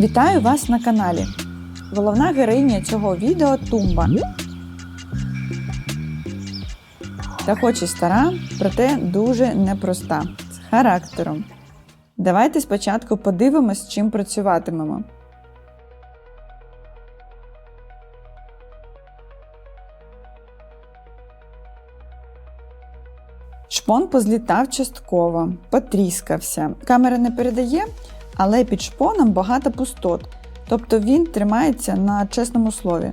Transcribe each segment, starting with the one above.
Вітаю вас на каналі. Головна героїня цього відео Тумба. Та хоч і стара, проте дуже непроста, з характером. Давайте спочатку подивимось, з чим працюватимемо. Шпон позлітав частково, потріскався. Камера не передає, але під шпоном багато пустот, тобто він тримається на чесному слові.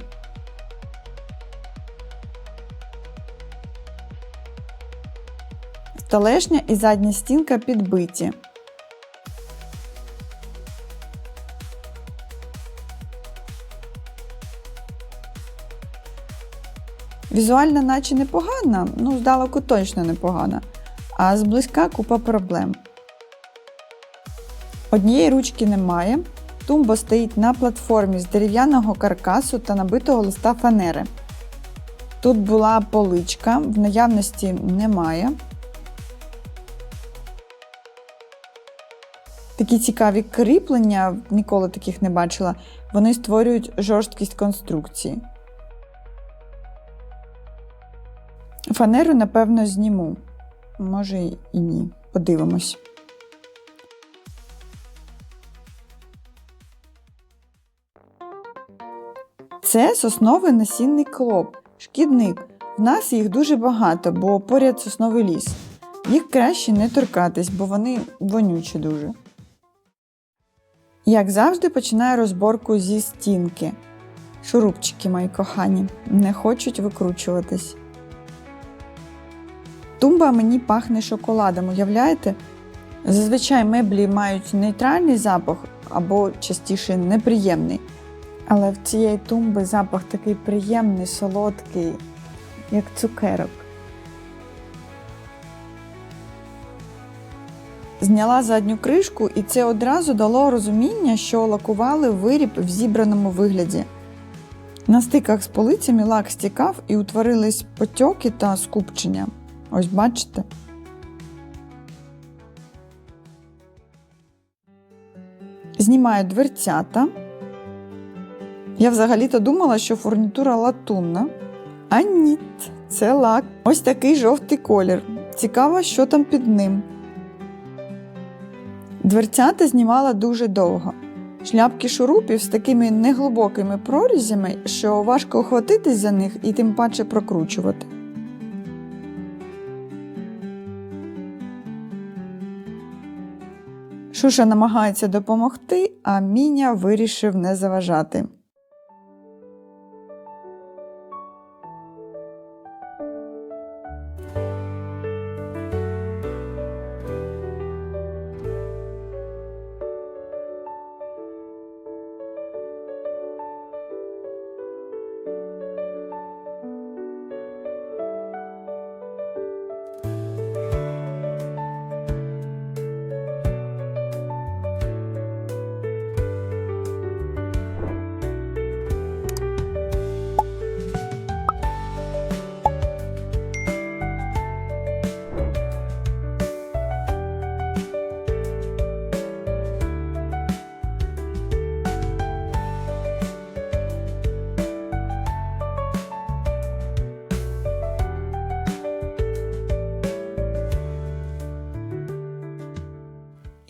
Столешня і задня стінка підбиті. Візуально наче непогана, ну здалеку точно непогана, а зблизька купа проблем. Однієї ручки немає. Тумба стоїть на платформі з дерев'яного каркасу та набитого листа фанери. Тут була поличка, в наявності немає. Такі цікаві кріплення, ніколи таких не бачила. Вони створюють жорсткість конструкції. Фанеру, напевно, зніму. Може і ні. Подивимось. Це сосновий насінний клоп, шкідник. В нас їх дуже багато, бо поряд сосновий ліс. Їх краще не торкатись, бо вони вонючі дуже. Як завжди, починаю розборку зі стінки. Шурупчики мої кохані, не хочуть викручуватись. Тумба мені пахне шоколадом, уявляєте? Зазвичай меблі мають нейтральний запах або частіше неприємний. Але в цієї тумби запах такий приємний, солодкий, як цукерок. Зняла задню кришку, і це одразу дало розуміння, що лакували виріб в зібраному вигляді. На стиках з полицями лак стікав і утворились потьоки та скупчення. Ось бачите. Знімаю дверцята. Я взагалі-то думала, що фурнітура латунна. А ні, це лак. Ось такий жовтий колір. Цікаво, що там під ним. Дверцята знімала дуже довго. Шляпки шурупів з такими неглибокими прорізями, що важко охватитись за них і тим паче прокручувати. Шуша намагається допомогти, а Міня вирішив не заважати.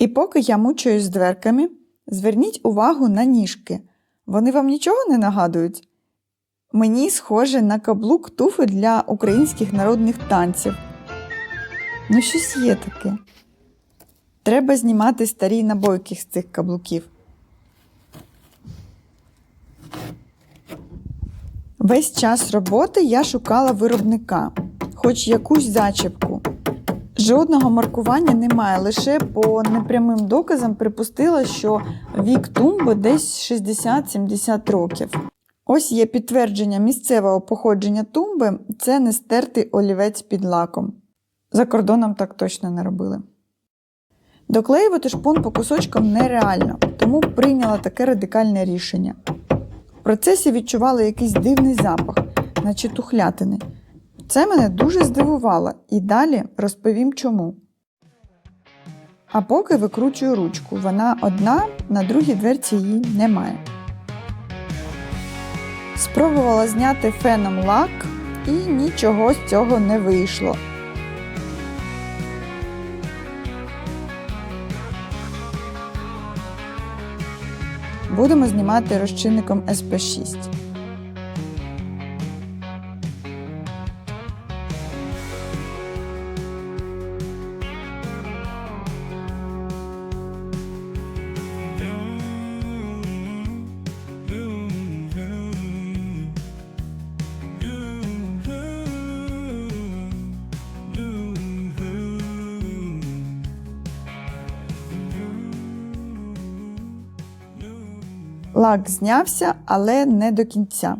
І поки я мучуюсь з дверками, зверніть увагу на ніжки. Вони вам нічого не нагадують? Мені схоже на каблук туфи для українських народних танців. Ну, щось є таке. Треба знімати старі набойки з цих каблуків. Весь час роботи я шукала виробника, хоч якусь зачіпку. Жодного маркування немає, лише по непрямим доказам припустила, що вік тумби десь 60-70 років. Ось є підтвердження місцевого походження тумби це не стертий олівець під лаком. За кордоном так точно не робили. Доклеювати шпон по кусочкам нереально, тому прийняла таке радикальне рішення. В процесі відчувала якийсь дивний запах, наче тухлятини. Це мене дуже здивувало і далі розповім чому. А поки викручую ручку. Вона одна, на другій дверці її немає. Спробувала зняти феном лак і нічого з цього не вийшло. Будемо знімати розчинником SP6. Лак знявся, але не до кінця.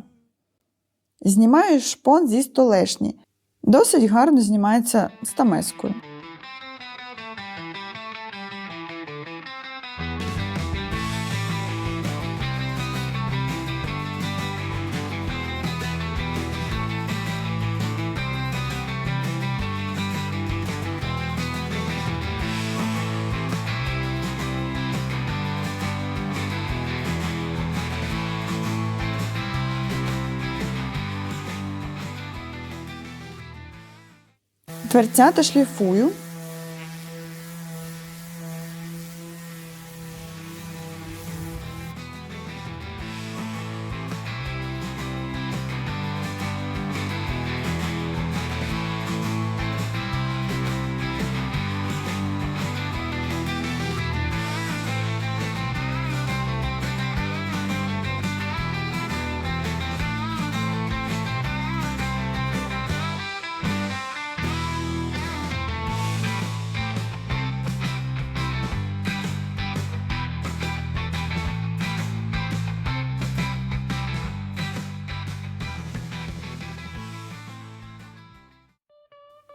Знімаю шпон зі столешні. Досить гарно знімається стамескою. Дверцята шліфую.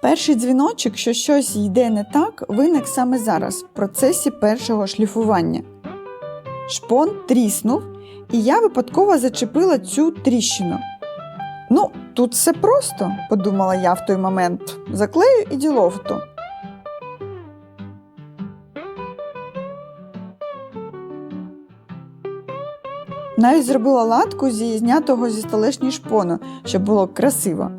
Перший дзвіночок, що щось йде не так, виник саме зараз, в процесі першого шліфування. Шпон тріснув, і я випадково зачепила цю тріщину. Ну, тут все просто, подумала я в той момент. Заклею і діловто. Навіть зробила латку зі знятого зі столешні шпону, щоб було красиво.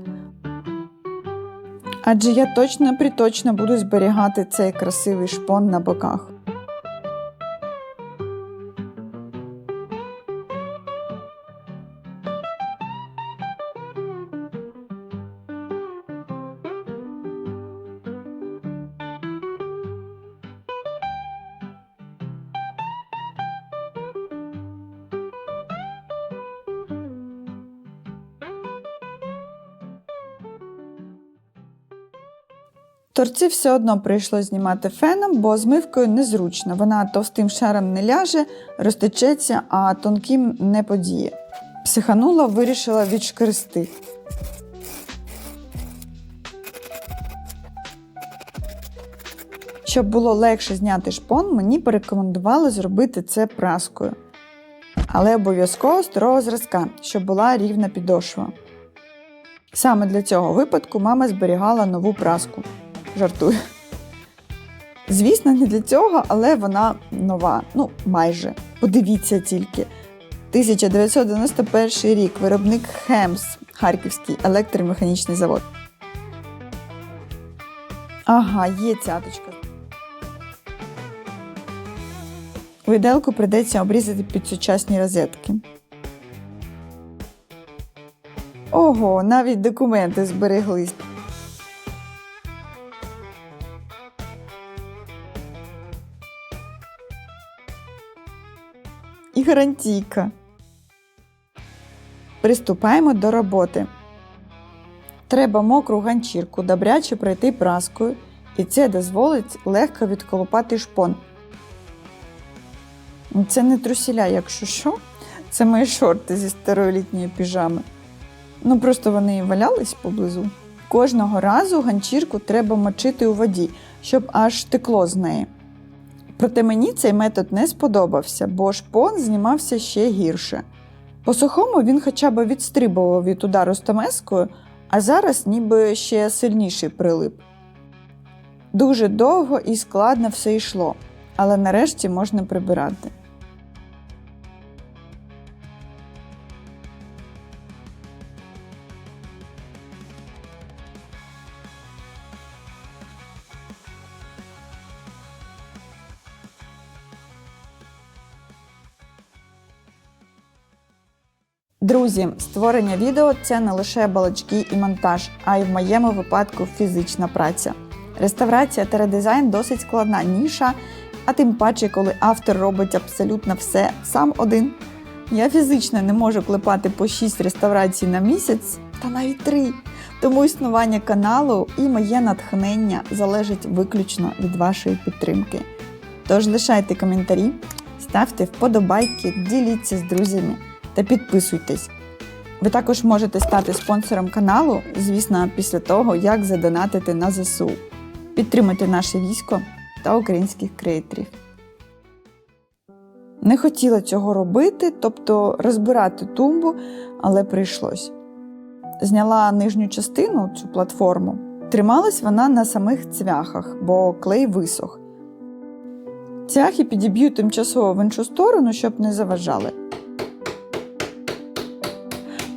Адже я точно приточно буду зберігати цей красивий шпон на боках. Торці все одно прийшло знімати феном, бо змивкою незручно. Вона товстим шаром не ляже, розтечеться, а тонким не подіє. Психанула, вирішила відшкрести. Щоб було легше зняти шпон, мені порекомендували зробити це праскою. Але обов'язково старого зразка, щоб була рівна підошва. Саме для цього випадку мама зберігала нову праску. Жартую. Звісно, не для цього, але вона нова. Ну, майже. Подивіться тільки. 1991 рік виробник Хемс, Харківський електромеханічний завод. Ага, є цяточка. Виделку прийдеться обрізати під сучасні розетки. Ого, навіть документи збереглись. Гарантійка. Приступаємо до роботи. Треба мокру ганчірку добряче пройти праскою, і це дозволить легко відколупати шпон. Це не трусіля, якщо що. Це мої шорти зі старої літньої піжами. Ну просто вони валялись поблизу. Кожного разу ганчірку треба мочити у воді, щоб аж текло з неї. Проте мені цей метод не сподобався, бо шпон знімався ще гірше. По сухому він хоча б відстрибував від удару стамескою, а зараз ніби ще сильніший прилип. Дуже довго і складно все йшло, але нарешті можна прибирати. Друзі, створення відео це не лише балачки і монтаж, а й в моєму випадку фізична праця. Реставрація та редизайн досить складна ніша, а тим паче, коли автор робить абсолютно все сам один. Я фізично не можу клепати по 6 реставрацій на місяць та навіть 3. Тому існування каналу і моє натхнення залежить виключно від вашої підтримки. Тож лишайте коментарі, ставте вподобайки, діліться з друзями та підписуйтесь. Ви також можете стати спонсором каналу, звісно, після того, як задонатити на ЗСУ. Підтримати наше військо та українських креаторів. Не хотіла цього робити, тобто розбирати тумбу, але прийшлось. Зняла нижню частину, цю платформу. Трималась вона на самих цвяхах, бо клей висох. Цвяхи підіб'ю тимчасово в іншу сторону, щоб не заважали.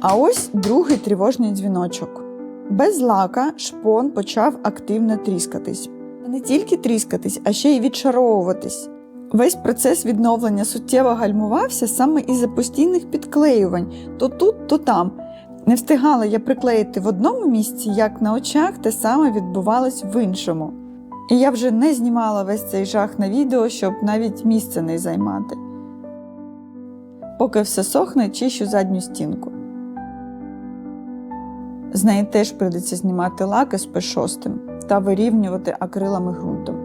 А ось другий тривожний дзвіночок. Без лака шпон почав активно тріскатись. Не тільки тріскатись, а ще й відшаровуватись. Весь процес відновлення суттєво гальмувався саме із-за постійних підклеювань то тут, то там. Не встигала я приклеїти в одному місці, як на очах, те саме відбувалось в іншому. І я вже не знімала весь цей жах на відео, щоб навіть місце не займати. Поки все сохне, чищу задню стінку. З неї теж прийдеться знімати лаки з P6 та вирівнювати акрилами ґрунтом.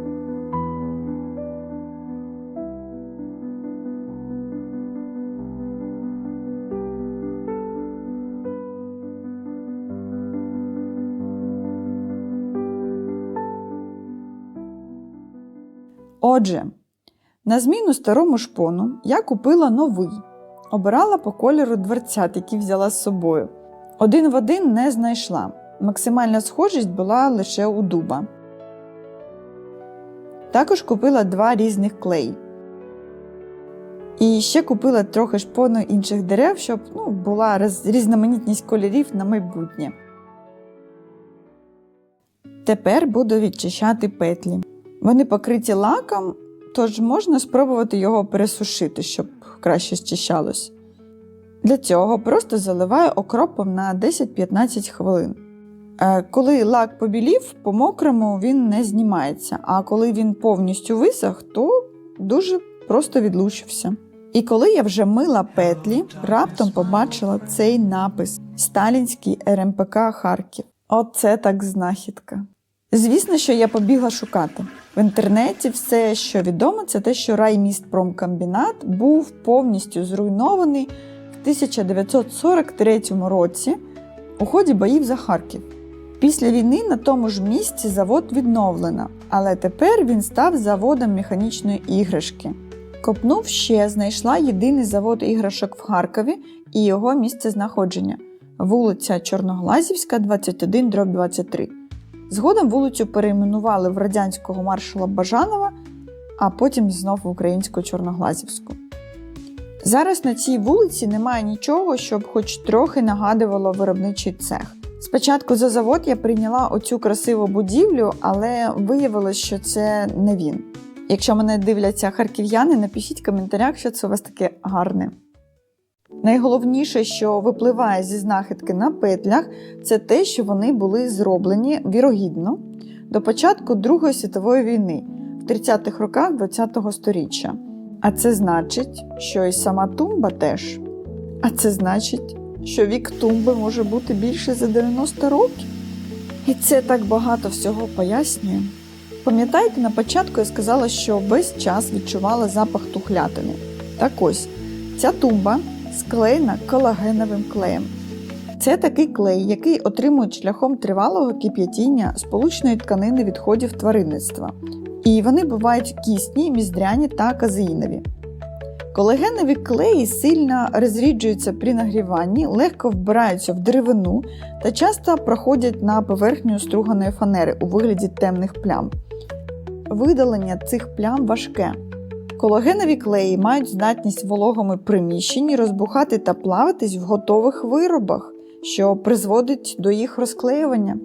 Отже, на зміну старому шпону я купила новий, обирала по кольору дверцят, які взяла з собою. Один в один не знайшла. Максимальна схожість була лише у дуба. Також купила два різних клей. І ще купила трохи шпону інших дерев, щоб ну, була різноманітність кольорів на майбутнє. Тепер буду відчищати петлі. Вони покриті лаком, тож можна спробувати його пересушити, щоб краще зчищалось. Для цього просто заливаю окропом на 10-15 хвилин. Е, Коли лак побілів, по мокрому він не знімається, а коли він повністю висох, то дуже просто відлучився. І коли я вже мила петлі, раптом побачила цей напис Сталінський РМПК Харків. Оце так знахідка. Звісно, що я побігла шукати. В інтернеті все, що відомо, це те, що раймістпромкомбінат був повністю зруйнований 1943 році у ході боїв за Харків. Після війни на тому ж місці завод відновлено, але тепер він став заводом механічної іграшки. Копнув ще, знайшла єдиний завод іграшок в Харкові і його місце знаходження вулиця Чорноглазівська, 21 23. Згодом вулицю перейменували в радянського маршала Бажанова, а потім знов в українську Чорноглазівську. Зараз на цій вулиці немає нічого, щоб хоч трохи нагадувало виробничий цех. Спочатку за завод я прийняла оцю красиву будівлю, але виявилось, що це не він. Якщо мене дивляться харків'яни, напишіть в коментарях, що це у вас таке гарне. Найголовніше, що випливає зі знахідки на петлях, це те, що вони були зроблені вірогідно до початку Другої світової війни в 30-х роках ХХ століття. А це значить, що і сама тумба теж. А це значить, що вік тумби може бути більше за 90 років. І це так багато всього пояснює. Пам'ятаєте, на початку я сказала, що весь час відчувала запах тухлятини. Так ось, ця тумба склеєна колагеновим клеєм. Це такий клей, який отримують шляхом тривалого кип'ятіння сполучної тканини відходів тваринництва. І вони бувають кісні, міздряні та казеїнові. Колагенові клеї сильно розріджуються при нагріванні, легко вбираються в деревину та часто проходять на поверхню струганої фанери у вигляді темних плям. видалення цих плям важке. Колагенові клеї мають здатність вологому приміщенні розбухати та плавитись в готових виробах, що призводить до їх розклеювання.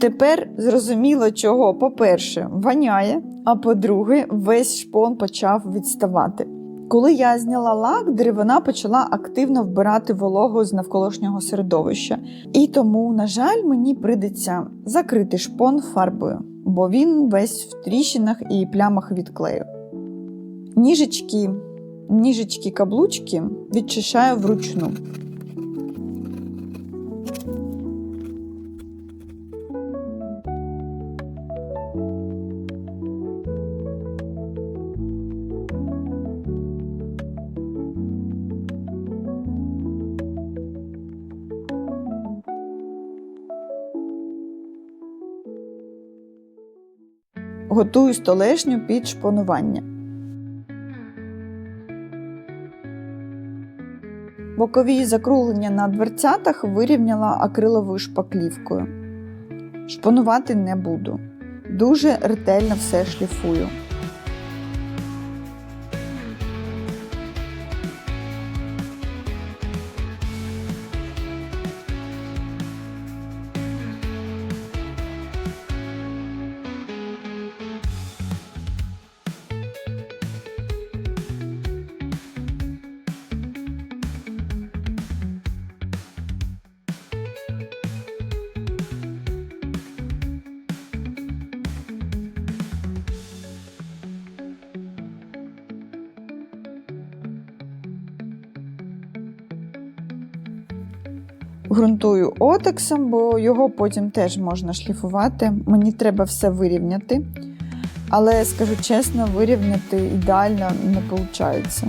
Тепер зрозуміло, чого, по-перше, воняє, а по-друге, весь шпон почав відставати. Коли я зняла лак, деревина почала активно вбирати вологу з навколишнього середовища, і тому, на жаль, мені прийдеться закрити шпон фарбою, бо він весь в тріщинах і плямах від клею. Ніжечки, ніжечки каблучки відчищаю вручну. Готую столешню під шпонування. Бокові закруглення на дверцятах вирівняла акриловою шпаклівкою. Шпонувати не буду. Дуже ретельно все шліфую. Грунтую отексом, бо його потім теж можна шліфувати. Мені треба все вирівняти. Але скажу чесно, вирівняти ідеально не виходить.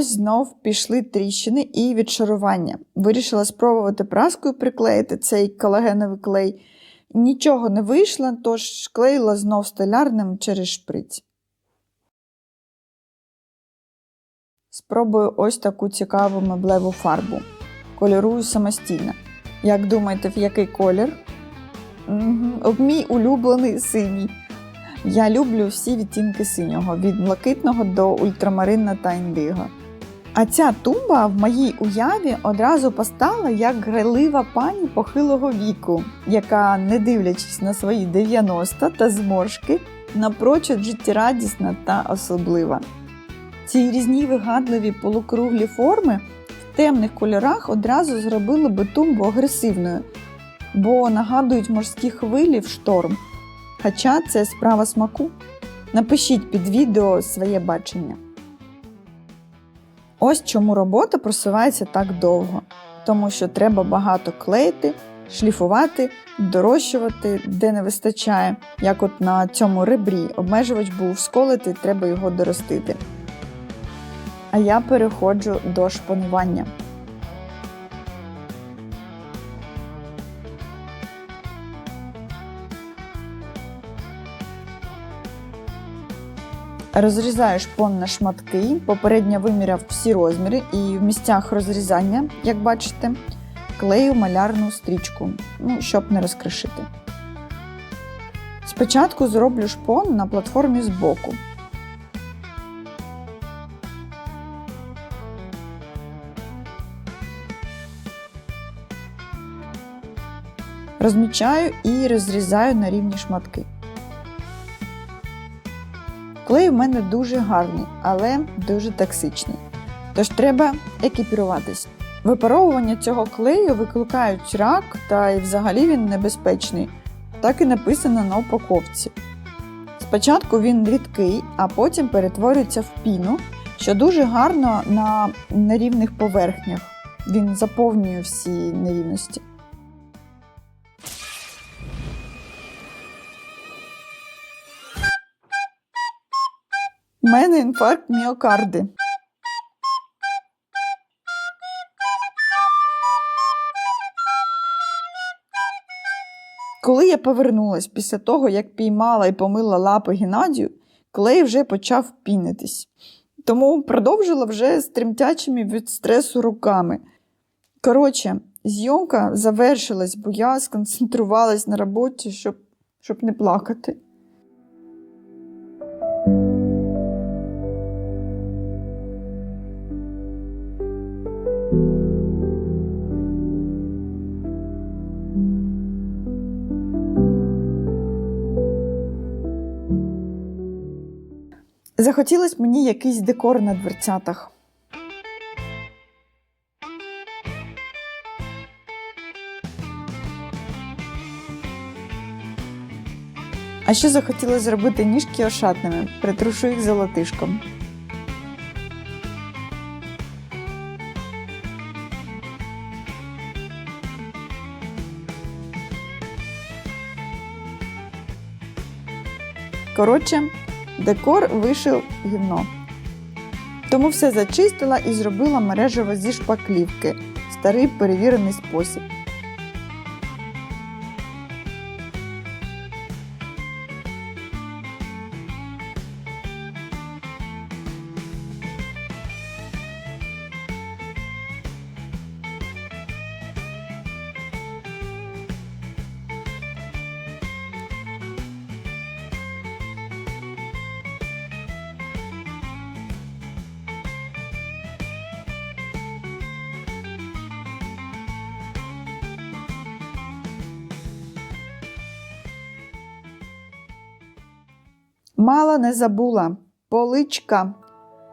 Ось знов пішли тріщини і відшарування. Вирішила спробувати праскою приклеїти цей колагеновий клей. Нічого не вийшло, тож клеїла знов столярним через шприць. Спробую ось таку цікаву меблеву фарбу. Кольорую самостійно. Як думаєте, в який колір? Угу. Мій улюблений синій. Я люблю всі відтінки синього, від блакитного до ультрамаринна та індиго. А ця тумба в моїй уяві одразу постала як грайлива пані похилого віку, яка, не дивлячись на свої 90 та зморшки, напрочуд життєрадісна та особлива. Ці різні вигадливі полукруглі форми в темних кольорах одразу зробили би тумбу агресивною, бо нагадують морські хвилі в шторм. Хоча це справа смаку. Напишіть під відео своє бачення. Ось чому робота просувається так довго, тому що треба багато клеїти, шліфувати, дорощувати, де не вистачає. Як от на цьому ребрі обмежувач був сколити, треба його доростити. А я переходжу до шпанування. Розрізаю шпон на шматки, попередньо виміряв всі розміри і в місцях розрізання, як бачите, клею малярну стрічку, ну, щоб не розкришити. Спочатку зроблю шпон на платформі збоку. Розмічаю і розрізаю на рівні шматки. Клей у мене дуже гарний, але дуже токсичний. Тож треба екіпіруватись. Випаровування цього клею викликають рак, та й взагалі він небезпечний. Так і написано на упаковці. Спочатку він рідкий, а потім перетворюється в піну, що дуже гарно на нерівних поверхнях. Він заповнює всі нерівності. Мене інфаркт міокарди. Коли я повернулась після того, як піймала і помила лапи Геннадію, клей вже почав пінитись. Тому продовжила вже з тремтячими від стресу руками. Коротше, зйомка завершилась, бо я сконцентрувалась на роботі, щоб, щоб не плакати. Захотілось мені якийсь декор на дверцятах. А ще захотілося зробити ніжки ошатними, притрушу їх золотишком. Коротше, декор вийшов гівно. Тому все зачистила і зробила мережево зі шпаклівки старий перевірений спосіб. Мала не забула. Поличка.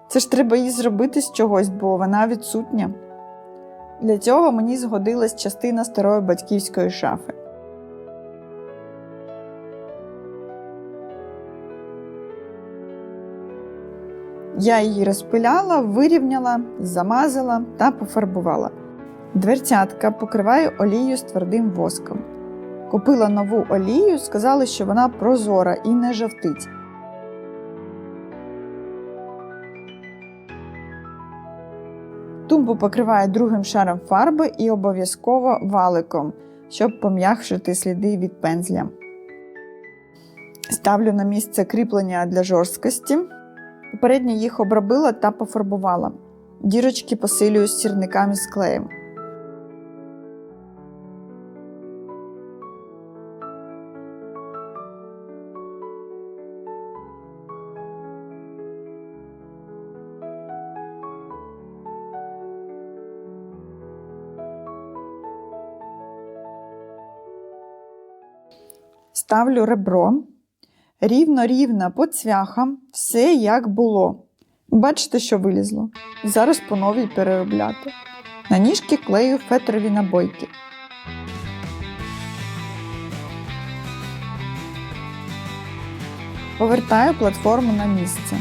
Це ж треба її зробити з чогось, бо вона відсутня. Для цього мені згодилась частина старої батьківської шафи. Я її розпиляла, вирівняла, замазала та пофарбувала. Дверцятка покриваю олією з твердим воском. Купила нову олію, сказали, що вона прозора і не жовтить. Тумбу покриваю другим шаром фарби і обов'язково валиком, щоб пом'якшити сліди від пензля. Ставлю на місце кріплення для жорсткості. Попередньо їх обробила та пофарбувала. Дірочки посилюю сірниками з клеєм. Ставлю ребро. Рівно-рівно по цвяхам, все як було. Бачите, що вилізло. Зараз по новій переробляти. На ніжки клею фетрові набойки. Повертаю платформу на місце.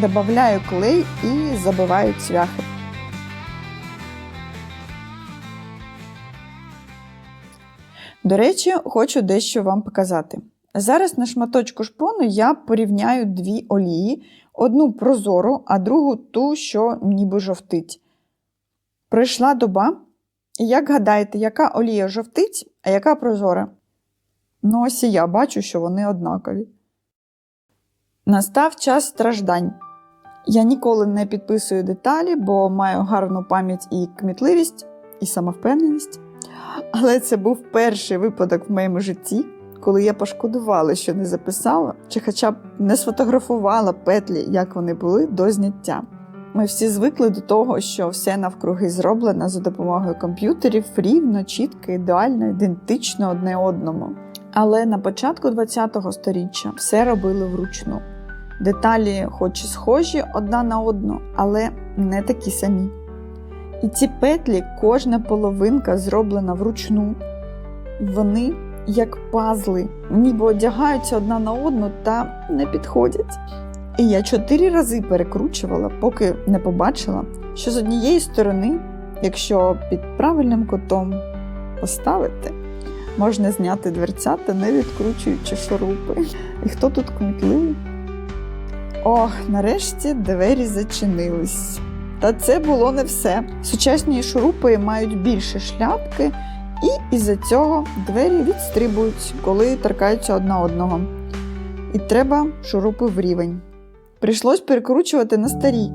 Добавляю клей і забиваю цвяхи. До речі, хочу дещо вам показати. Зараз на шматочку шпону я порівняю дві олії: одну прозору, а другу ту, що ніби жовтить. Пройшла доба. І як гадаєте, яка олія жовтить, а яка прозора? Ну, ось і я бачу, що вони однакові. Настав час страждань. Я ніколи не підписую деталі, бо маю гарну пам'ять і кмітливість, і самовпевненість. Але це був перший випадок в моєму житті, коли я пошкодувала, що не записала, чи хоча б не сфотографувала петлі, як вони були до зняття. Ми всі звикли до того, що все навкруги зроблено за допомогою комп'ютерів рівно, чітко, ідеально, ідентично одне одному. Але на початку ХХ століття все робили вручну. Деталі, хоч і схожі одна на одну, але не такі самі. І ці петлі, кожна половинка зроблена вручну. Вони, як пазли, ніби одягаються одна на одну та не підходять. І я чотири рази перекручувала, поки не побачила, що з однієї сторони, якщо під правильним кутом поставити, можна зняти дверцята, не відкручуючи шурупи. І хто тут кмітливий? Ох, нарешті двері зачинились. Та це було не все. Сучасні шурупи мають більше шляпки, і із-за цього двері відстрибують, коли торкаються одна одного. І треба шурупи в рівень. Прийшлось перекручувати на старі.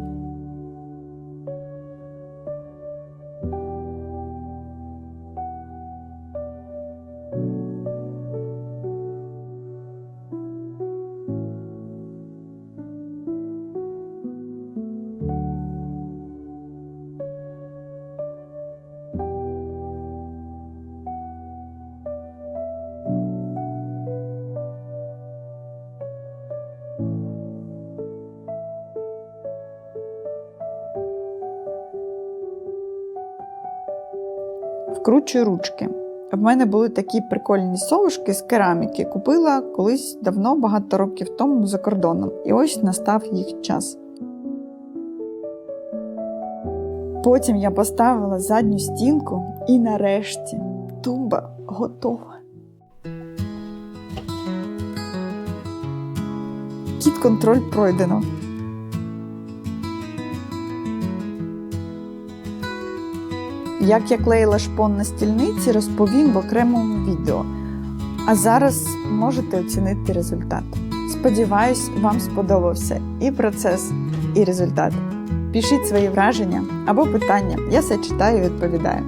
Вкручую ручки. В мене були такі прикольні совушки з кераміки. Купила колись давно, багато років тому за кордоном. І ось настав їх час. Потім я поставила задню стінку і нарешті тумба готова. Кіт контроль пройдено. Як я клеїла шпон на стільниці, розповім в окремому відео. А зараз можете оцінити результат. Сподіваюсь, вам сподобався і процес, і результат. Пишіть свої враження або питання. Я все читаю і відповідаю.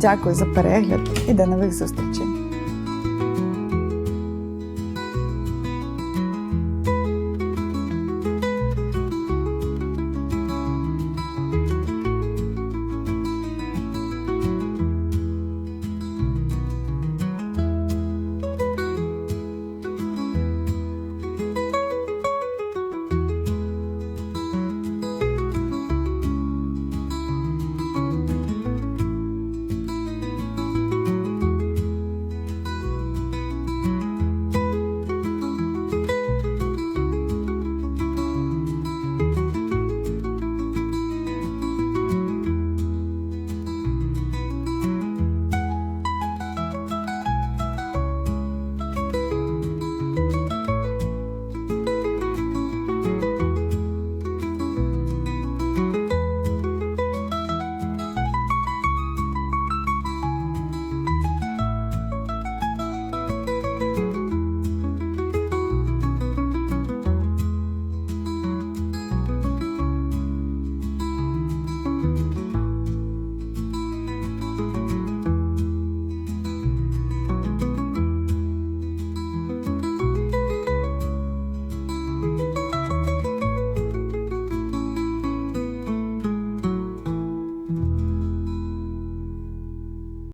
Дякую за перегляд і до нових зустрічей!